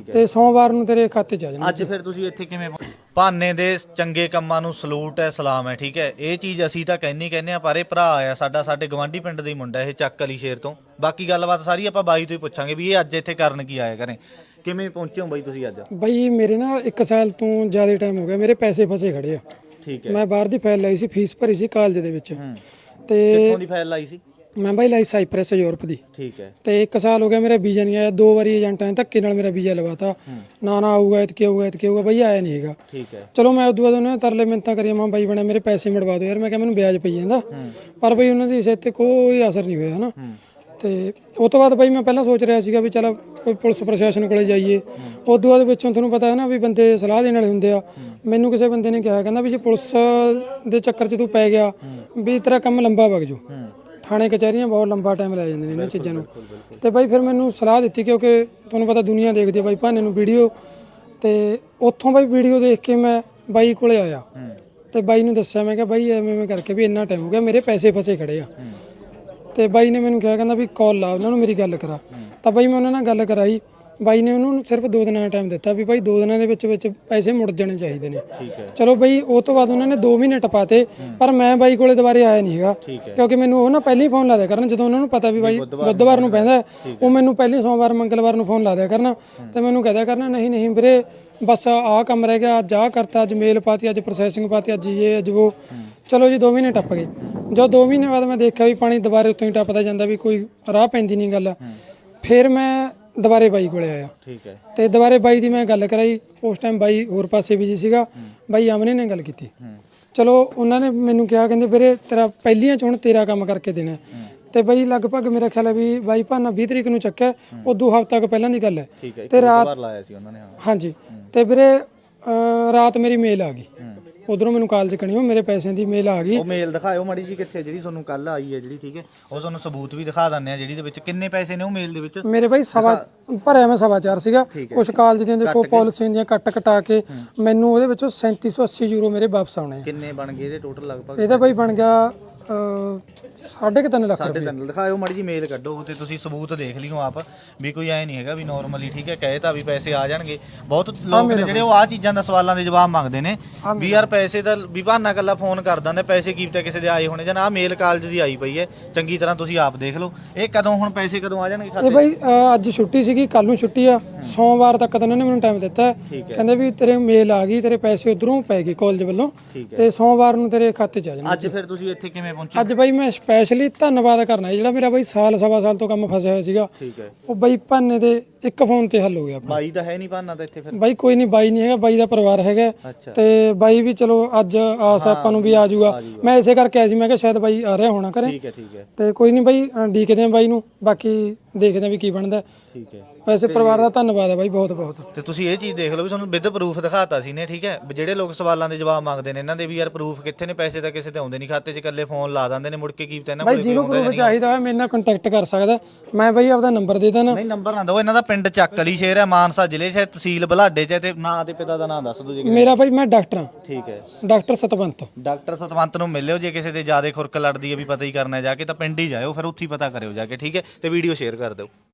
ਹੈ। ਤੇ ਸੋਮਵਾਰ ਨੂੰ ਤੇਰੇ ਖਾਤੇ 'ਚ ਆ ਜਾਣਾ। ਅੱਜ ਫਿਰ ਤੁਸੀਂ ਇੱਥੇ ਕਿਵੇਂ? ਭਾਨੇ ਦੇ ਚੰਗੇ ਕੰਮਾਂ ਨੂੰ ਸਲੂਟ ਹੈ ਸਲਾਮ ਹੈ ਠੀਕ ਹੈ। ਇਹ ਚੀਜ਼ ਅਸੀਂ ਤਾਂ ਕਹਿੰਨੀ ਕਹਿੰਦੇ ਆ ਪਰ ਇਹ ਭਰਾ ਆ ਸਾਡਾ ਸਾਡੇ ਗਵਾਂਢੀ ਪਿੰਡ ਦਾ ਹੀ ਮੁੰਡਾ ਇਹ ਚੱਕ ਅਲੀ ਸ਼ੇਰ ਤੋਂ। ਬਾਕੀ ਗੱਲਬਾਤ ਸਾਰੀ ਆਪਾਂ ਬਾਈ ਤੋਂ ਹੀ ਪੁੱਛਾਂਗੇ ਵੀ ਇਹ ਅੱਜ ਇੱਥੇ ਕਰਨ ਕੀ ਆਇਆ ਕਰੇ ਕਿਵੇਂ ਪਹੁੰਚੇ ਹੋ ਬਾਈ ਤੁਸੀਂ ਅੱਜ? ਬਈ ਮੇਰੇ ਨਾ 1 ਸਾਲ ਤੋਂ ਜ਼ਿਆਦਾ ਟਾਈਮ ਹੋ ਗਿਆ ਮੇਰੇ ਪੈਸੇ ਫਸੇ ਖੜੇ ਆ। ਠੀਕ ਮੈਂ ਬਾਹਰ ਦੀ ਫਾਈਲ ਲਾਈ ਸੀ ਫੀਸ ਭਰੀ ਸੀ ਕਾਲਜ ਦੇ ਵਿੱਚ। ਹੂੰ। ਤੇ ਕਿੱਥੋਂ ਦੀ ਫਾਈਲ ਲਾਈ ਸੀ? ਮੈਂ ਬਾਈ ਲਾਈ ਸਾਈਪ੍ਰੈਸ ਯੂਰਪ ਦੀ। ਠੀਕ ਹੈ। ਤੇ 1 ਸਾਲ ਹੋ ਗਿਆ ਮੇਰਾ ਵੀਜ਼ਾ ਨਹੀਂ ਆਇਆ ਦੋ ਵਾਰੀ ਏਜੰਟਾਂ ਨੇ ਧੱਕੇ ਨਾਲ ਮੇਰਾ ਵੀਜ਼ਾ ਲਵਾਤਾ। ਨਾ ਨਾ ਆਊਗਾ ਇਤਕੇ ਆਊਗਾ ਇਤਕੇ ਆਊਗਾ ਬਈ ਆਇਆ ਨਹੀਂ ਹੈਗਾ। ਠੀਕ ਹੈ। ਚਲੋ ਮੈਂ ਉਦੋਂ ਬਾਅਦ ਉਹਨਾਂ ਨੇ ਤਰਲੇ ਮਿੰਤਾਂ ਕਰੀਆਂ ਮੈਂ ਬਾਈ ਬਣਾ ਮੇਰੇ ਪੈਸੇ ਮੜਵਾ ਦਿਓ ਯਾਰ ਮੈਂ ਕਿਹਾ ਮੈਨੂੰ ਵਿਆਜ ਪਈ ਜਾਂਦਾ। ਪਰ ਬਈ ਉਹਨਾਂ ਦੀ ਸਿਰ ਤੇ ਕੋਈ ਅਸਰ ਨਹੀਂ ਹੋਇਆ ਹਨਾ। ਤੇ ਉਸ ਤੋਂ ਬਾਅਦ ਬਈ ਮੈਂ ਪਹਿਲਾਂ ਸੋਚ ਰਿਹਾ ਸੀਗਾ ਵੀ ਚਲ ਕੋਈ ਪੁਲਿਸ ਪ੍ਰਸ਼ਾਸਨ ਕੋਲੇ ਜਾਈਏ। ਉਸ ਤੋਂ ਬਾਅਦ ਵਿੱਚੋਂ ਤੁਹਾਨੂੰ ਪਤਾ ਹੈ ਨਾ ਵੀ ਬੰਦੇ ਸਲਾਹ ਦੇਣ ਵਾਲੇ ਹੁੰਦੇ ਆ। ਮੈਨੂੰ ਕਿਸੇ ਬੰਦੇ ਨੇ ਕਿਹਾ ਕਹਿੰਦਾ ਵੀ ਜੇ ਪੁਲਿਸ ਦੇ ਚੱਕਰ 'ਚ ਤੂੰ ਪੈ ਗਿਆ ਵੀ ਤੇਰਾ ਕੰਮ ਲੰਬਾ ਵਗ ਜਾਊ। ਥਾਣੇ ਕਚਹਿਰੀਆਂ ਬਹੁਤ ਲੰਬਾ ਟਾਈਮ ਲੈ ਜਾਂਦੇ ਨੇ ਇਹਨਾਂ ਚੀਜ਼ਾਂ ਨੂੰ। ਤੇ ਬਾਈ ਫਿਰ ਮੈਨੂੰ ਸਲਾਹ ਦਿੱਤੀ ਕਿਉਂਕਿ ਤੁਹਾਨੂੰ ਪਤਾ ਦੁਨੀਆ ਦੇਖਦੀ ਹੈ ਬਾਈ ਭਾਨੇ ਨੂੰ ਵੀਡੀਓ। ਤੇ ਉੱਥੋਂ ਬਾਈ ਵੀਡੀਓ ਦੇਖ ਕੇ ਮੈਂ ਬਾਈ ਕੋਲੇ ਆਇਆ। ਤੇ ਬਾਈ ਨੂੰ ਦੱਸਿਆ ਮੈਂ ਕਿਹਾ ਬਾਈ ਐਵੇਂ ਐਵੇਂ ਕਰਕੇ ਵੀ ਇੰਨਾ ਟਾਈਮ ਹੋ ਗਿਆ ਮੇਰੇ ਪੈਸੇ ਫਸੇ ਖੜੇ ਆ। ਤੇ ਬਾਈ ਨੇ ਮੈਨੂੰ ਕਿਹਾ ਕਹਿੰਦਾ ਵੀ ਕਾਲ ਲਾ ਉਹਨਾਂ ਨੂੰ ਮੇਰੀ ਗੱਲ ਕਰਾ। ਤਾਂ ਬਾਈ ਮੈਂ ਉਹਨਾਂ ਨਾਲ ਗੱਲ ਕਰਾਈ। ਬਾਈ ਨੇ ਉਹਨੂੰ ਸਿਰਫ 2 ਦਿਨਾਂ ਦਾ ਟਾਈਮ ਦਿੱਤਾ ਵੀ ਬਾਈ 2 ਦਿਨਾਂ ਦੇ ਵਿੱਚ ਵਿੱਚ ਪੈਸੇ ਮੁੜ ਜਾਣੇ ਚਾਹੀਦੇ ਨੇ। ਚਲੋ ਬਈ ਉਹ ਤੋਂ ਬਾਅਦ ਉਹਨਾਂ ਨੇ 2 ਮਹੀਨੇ ਟਪਾਤੇ ਪਰ ਮੈਂ ਬਾਈ ਕੋਲੇ ਦੁਬਾਰੇ ਆਇਆ ਨਹੀਂ ਹੈਗਾ। ਕਿਉਂਕਿ ਮੈਨੂੰ ਉਹ ਨਾ ਪਹਿਲਾਂ ਫੋਨ ਲਾ ਦਿਆ ਕਰਨ ਜਦੋਂ ਉਹਨਾਂ ਨੂੰ ਪਤਾ ਵੀ ਬਾਈ ਬੁੱਧਵਾਰ ਨੂੰ ਪੈਂਦਾ ਉਹ ਮੈਨੂੰ ਪਹਿਲੇ ਸੋਮਵਾਰ ਮੰਗਲਵਾਰ ਨੂੰ ਫੋਨ ਲਾ ਦਿਆ ਕਰਨ। ਤੇ ਮੈਨੂੰ ਕਹਿ ਦਿਆ ਕਰਨਾ ਨਹੀਂ ਨਹੀਂ ਵੀਰੇ ਬਸ ਆਹ ਕੰਮ ਰਹਿ ਗਿਆ ਅੱਜ ਆਹ ਕਰਤਾ ਅੱਜ ਮੇਲ ਪਾਤੀ ਅੱਜ ਪ੍ਰੋਸੈਸਿੰਗ ਪਾਤੀ ਅੱਜ ਇਹ ਅੱਜ ਉਹ। ਚਲੋ ਜੀ 2 ਮਹੀਨੇ ਟੱਪ ਗਏ। ਜਦੋਂ 2 ਮਹੀਨੇ ਬਾਅਦ ਮੈਂ ਦੇਖਿਆ ਵੀ ਪਾਣੀ ਦੁਬਾਰੇ ਉੱਤੋਂ ਹੀ ਟੱਪਦਾ ਜਾਂਦਾ ਵੀ ਕੋਈ ਰਾਹ ਪੈਂਦੀ ਨਹੀਂ ਗੱਲ। ਫਿਰ ਮੈਂ ਦੁਬਾਰੇ ਬਾਈ ਕੋਲੇ ਆਇਆ। ਠੀਕ ਹੈ। ਤੇ ਦੁਬਾਰੇ ਬਾਈ ਦੀ ਮੈਂ ਗੱਲ ਕਰਾਈ ਉਸ ਟਾਈਮ ਬਾਈ ਹੋਰ ਪਾਸੇ ਬਿਜ਼ੀ ਸੀਗਾ। ਬਾਈ ਆਮਨੇ ਨੇ ਗੱਲ ਕੀਤੀ। ਚਲੋ ਉਹਨਾਂ ਨੇ ਮੈਨੂੰ ਕਿਹਾ ਕਹਿੰਦੇ ਵੀਰੇ ਤੇਰਾ ਪਹਿਲੀਆਂ ਚ ਹੁਣ ਤੇਰਾ ਕੰਮ ਕਰਕੇ ਦੇਣਾ। ਤੇ ਬਾਈ ਲਗਭਗ ਮੇਰਾ ਖਿਆਲ ਹੈ ਵੀ ਬਾਈ ਭਾਨਾ 20 ਤਰੀਕ ਨੂੰ ਚੱਕਿਆ ਉਹ ਦੋ ਹਫ਼ਤਾ ਕੁ ਪਹਿਲਾਂ ਦੀ ਗੱਲ ਹੈ। ਤੇ ਰਾਤ ਲਾਇਆ ਸੀ ਉਹਨਾਂ ਨੇ ਹਾਂਜੀ। ਤੇ ਵੀਰੇ ਰਾਤ ਮੇਰੀ ਮੇਲ ਆ ਗਈ। ਉਧਰੋਂ ਮੈਨੂੰ ਕਾਲਜ ਕਣੀ ਉਹ ਮੇਰੇ ਪੈਸਿਆਂ ਦੀ ਮੇਲ ਆ ਗਈ। ਉਹ ਮੇਲ ਦਿਖਾਇਓ ਮਾੜੀ ਜੀ ਕਿੱਥੇ ਜਿਹੜੀ ਤੁਹਾਨੂੰ ਕੱਲ ਆਈ ਹੈ ਜਿਹੜੀ ਠੀਕ ਹੈ। ਉਹ ਤੁਹਾਨੂੰ ਸਬੂਤ ਵੀ ਦਿਖਾ ਦਿੰਦੇ ਆ ਜਿਹੜੀ ਦੇ ਵਿੱਚ। ਕਿੰਨੇ ਪੈਸੇ ਨੇ ਉਹ ਮੇਲ ਦੇ ਵਿੱਚ? ਮੇਰੇ ਬਾਈ ਸਵਾ ਭਰਿਆ ਮੈਂ ਸਵਾ ਚਾਰ ਸੀਗਾ। ਕੁਝ ਕਾਲਜ ਦੀਆਂ ਦੇਖੋ ਪਾਲਿਸੀਆਂ ਦੀਆਂ ਕੱਟ ਕਟਾ ਕੇ ਮੈਨੂੰ ਉਹਦੇ ਵਿੱਚੋਂ 3780 ਯੂਰੋ ਮੇਰੇ ਵਾਪਸ ਆਉਣੇ ਕਿੰਨੇ ਬਣ ਗਏ ਇਹਦੇ ਟੋਟਲ ਲਗਭਗ? ਇਹਦਾ ਬਾਈ ਬਣ ਗਿਆ ਸਾਢੇ ਕੁ ਤਿੰਨ ਲੱਖ ਸਾਡੇ ਤਿੰਨ ਦਿਖਾਇਓ ਮਾੜੀ ਜੀ ਮੇਲ ਕੱਢੋ ਤੇ ਤੁਸੀਂ ਸਬੂਤ ਦੇਖ ਲਿਓ ਆਪ ਵੀ ਕੋਈ ਐ ਨਹੀਂ ਹੈਗਾ ਵੀ ਨਾਰਮਲੀ ਠੀਕ ਹੈ ਕਹੇ ਤਾਂ ਵੀ ਪੈਸੇ ਆ ਜਾਣਗੇ। ਬਹੁਤ ਲੋਕ ਨੇ ਜਿਹੜੇ ਉਹ ਆ ਚੀਜ਼ਾਂ ਦਾ ਸਵਾਲਾਂ ਦੇ ਜਵਾਬ ਮੰਗਦੇ ਨੇ ਵੀ ਯਾਰ ਪੈਸੇ ਤਾਂ ਵੀ ਬਹਾਨਾ ਕੱਲਾ ਫੋਨ ਕਰ ਦਿੰਦੇ ਪੈਸੇ ਕੀ ਪਤਾ ਕਿਸੇ ਦੇ ਆਏ ਹੋਣੇ ਜਾਂ ਆ ਮੇਲ ਕਾਲਜ ਦੀ ਆਈ ਪਈ ਹੈ। ਚੰਗੀ ਤਰ੍ਹਾਂ ਤੁਸੀਂ ਆਪ ਦੇਖ ਲਓ ਇਹ ਕਦੋਂ ਹੁਣ ਪੈਸੇ ਕਦੋਂ ਆ ਜਾਣਗੇ ਇਹ ਖਾਤੇ ਬਾਈ ਅੱਜ ਛੁੱਟੀ ਸੀਗੀ ਕੱਲ ਨੂੰ ਛੁੱਟੀ ਆ। ਸੋਮਵਾਰ ਤੱਕ ਤਾਂ ਉਹਨਾਂ ਨੇ ਮੈਨੂੰ ਟਾਈਮ ਦਿੱਤਾ। ਹੈ। ਕਹਿੰਦੇ ਵੀ ਤੇਰੇ ਮੇਲ ਆ ਗਈ ਤੇਰੇ ਪੈਸੇ ਉਧਰੋਂ ਪੈ ਗਏ ਕਾਲਜ ਵੱਲੋਂ। ਠੀਕ ਤੇ ਸੋਮਵਾਰ ਨੂੰ ਤੇਰੇ ਖਾਤੇ 'ਚ ਆ ਜਾਣਗੇ। ਅੱਜ ਫਿਰ ਤੁਸੀਂ ਇੱਥੇ ਕਿਵੇਂ ਪਹੁੰਚੇ ਅੱਜ ਬਾਈ ਮੈਂ ਸਪੈਸ਼ਲੀ ਧੰਨਵਾਦ ਕਰਨਾ ਹੈ ਜਿਹੜਾ ਮੇਰਾ ਬਾਈ ਸਾਲ ਸਵਾ ਸਾਲ ਤੋਂ ਕੰਮ ਫਸਿਆ ਹੋਇਆ ਸੀਗਾ। ਠੀਕ ਹੈ। ਉਹ ਬਾਈ ਭਾਨੇ ਦੇ ਇੱਕ ਫੋਨ ਤੇ ਹੱਲ ਹੋ ਗਿਆ ਆਪਣਾ। ਬਾਈ ਤਾਂ ਹੈ ਨਹੀਂ ਬਹਾਨਾ ਤਾਂ ਇੱਥੇ ਫਿਰ। ਬਾਈ ਕੋਈ ਨਹੀਂ ਬਾਈ ਨਹੀਂ ਹੈਗਾ ਬਾਈ ਦਾ ਪਰਿਵਾਰ ਹੈਗਾ। ਅੱਛਾ। ਤੇ ਬਾਈ ਵੀ ਚਲੋ ਅੱਜ ਆਸ ਆਪਾਂ ਨੂੰ ਵੀ ਆ ਜਾਊਗਾ। ਮੈਂ ਇਸੇ ਕਰਕੇ ਆਇਆ ਸੀ ਮੈਂ ਕਿਹਾ ਸ਼ਾਇਦ ਬਾਈ ਆ ਰਿਹਾ ਹੋਣਾ ਘਰੇ। ਠੀਕ ਹੈ ਠੀਕ ਹੈ। ਤੇ ਕੋਈ ਨਹੀਂ ਬਾਈ ਅ, ਡੀਕਦੇ ਆ ਬਾਈ ਨੂੰ। ਬਾਕੀ ਦੇਖਦੇ ਆ ਵੀ ਕੀ ਬਣਦਾ। ਠੀਕ ਹੈ। ਵੈਸੇ ਪਰਿਵਾਰ ਦਾ ਧੰਨਵਾਦ ਹੈ ਬਾਈ ਬਹੁਤ ਬਹੁਤ। ਤੇ ਤੁਸੀਂ ਇਹ ਚੀਜ਼ ਦੇਖ ਲਓ ਵੀ ਤੁਹਾਨੂੰ ਵਿਦ ਪ੍ਰੂਫ ਦਿਖਾਤਾ ਸੀ ਨੇ ਠੀਕ ਹੈ? ਵੀ ਜਿਹੜੇ ਲੋਕ ਸਵਾਲਾਂ ਦੇ ਜਵਾਬ ਮੰਗਦੇ ਨੇ ਇਹਨਾਂ ਦੇ ਵੀ ਯਾਰ ਪ੍ਰੂਫ ਕਿੱਥੇ ਨੇ? ਪੈਸੇ ਤਾਂ ਕਿਸੇ ਤੇ ਆਉਂਦੇ ਨਹੀਂ ਖਾਤੇ 'ਚ ਇਕੱਲੇ ਫੋਨ ਲਾ ਦਿੰਦੇ ਨੇ ਮੁੜ ਕੇ ਕੀ ਪਤਾ ਇਹਨਾਂ ਬਾਈ ਕੋਲ ਜਿਹਨੂੰ ਪ੍ਰੂਫ ਚਾਹੀਦਾ ਹੋਵੇ ਮੇਰੇ ਨਾਲ ਕੰਟੈਕਟ ਕਰ ਸਕਦਾ। ਮੈਂ ਬਾਈ ਆਪਦਾ ਨੰਬਰ ਦੇ ਦੇਣਾ ਨਹੀਂ ਨੰਬਰ ਨਾ ਦਿਓ ਇਹਨਾਂ ਦਾ ਪਿੰਡ ਚੱਕ ਅਲੀ ਸ਼ੇਰ ਹੈ ਮਾਨਸਾ ਜ਼ਿਲ੍ਹੇ 'ਚ ਹੈ, ਤਹਿਸੀਲ ਬੁਲਾਡੇ 'ਚ ਹੈ ਤੇ ਨਾਂ ਤੇ ਪਿਤਾ ਦਾ ਨਾਂ ਦੱਸ ਦਿਓ ਜੀ ਮੇਰਾ ਬਾਈ ਮੈਂ ਡਾਕਟਰ ਹਾਂ। ਠੀਕ ਹੈ। ਡਾਕਟਰ ਸਤਵੰਤ। ਡਾਕਟਰ ਸਤਵੰਤ ਨੂੰ ਮਿਲਿਓ ਜੇ ਕਿਸੇ ਦੇ ਜ਼ਿਆਦਾ ਖੁਰਕ ਲੜਦੀ ਹੈ ਵੀ ਪਤਾ ਹੀ ਕਰਨਾ ਜਾ ਕੇ ਤਾਂ ਪਿੰਡ ਹੀ ਜਾਇਓ ਫਿਰ ਉੱਥੇ ਹੀ ਪਤਾ ਕਰਿਓ ਜਾ ਕੇ ਠੀਕ ਹੈ? ਤੇ ਵੀਡੀਓ ਸ਼ੇਅਰ ਕਰ ਦਿਓ।